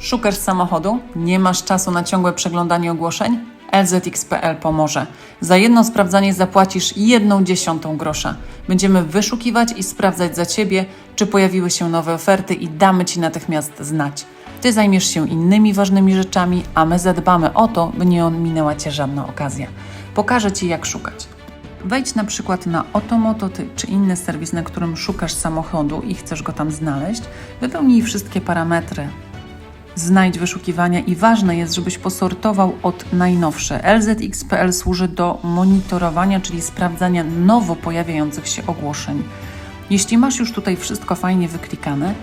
Szukasz samochodu? Nie masz czasu na ciągłe przeglądanie ogłoszeń? LZX.pl pomoże. Za jedno sprawdzanie zapłacisz jedną dziesiątą grosza. Będziemy wyszukiwać i sprawdzać za Ciebie, czy pojawiły się nowe oferty i damy Ci natychmiast znać. Ty zajmiesz się innymi ważnymi rzeczami, a my zadbamy o to, by nie ominęła Cię żadna okazja. Pokażę Ci, jak szukać. Wejdź na przykład na Otomoto czy inny serwis, na którym szukasz samochodu i chcesz go tam znaleźć. Wypełnij wszystkie parametry. Znajdź wyszukiwania i ważne jest, żebyś posortował od najnowsze. LZX.pl służy do monitorowania, czyli sprawdzania nowo pojawiających się ogłoszeń. Jeśli masz już tutaj wszystko fajnie wyklikane,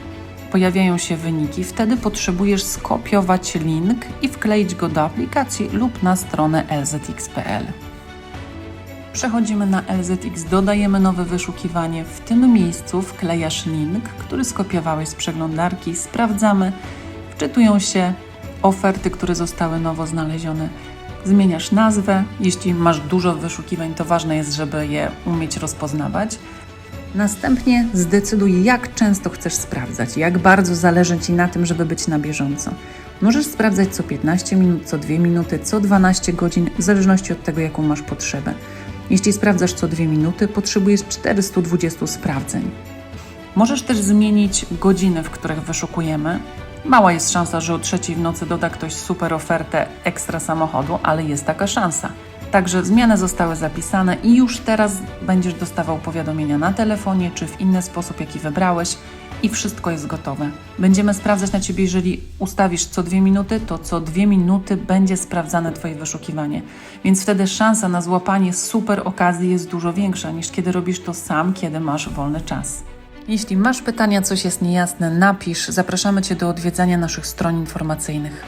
pojawiają się wyniki, wtedy potrzebujesz skopiować link i wkleić go do aplikacji lub na stronę lzx.pl. Przechodzimy na LZX, dodajemy nowe wyszukiwanie. W tym miejscu wklejasz link, który skopiowałeś z przeglądarki, sprawdzamy, wczytują się oferty, które zostały nowo znalezione. Zmieniasz nazwę. Jeśli masz dużo wyszukiwań, to ważne jest, żeby je umieć rozpoznawać. Następnie zdecyduj, jak często chcesz sprawdzać, jak bardzo zależy Ci na tym, żeby być na bieżąco. Możesz sprawdzać co 15 minut, co 2 minuty, co 12 godzin, w zależności od tego, jaką masz potrzebę. Jeśli sprawdzasz co 2 minuty, potrzebujesz 420 sprawdzeń. Możesz też zmienić godziny, w których wyszukujemy. Mała jest szansa, że o trzeciej w nocy doda ktoś super ofertę ekstra samochodu, ale jest taka szansa. Także zmiany zostały zapisane i już teraz będziesz dostawał powiadomienia na telefonie czy w inny sposób, jaki wybrałeś i wszystko jest gotowe. Będziemy sprawdzać na Ciebie, jeżeli ustawisz co dwie minuty, to co dwie minuty będzie sprawdzane Twoje wyszukiwanie. Więc wtedy szansa na złapanie super okazji jest dużo większa niż kiedy robisz to sam, kiedy masz wolny czas. Jeśli masz pytania, coś jest niejasne, napisz. Zapraszamy Cię do odwiedzania naszych stron informacyjnych.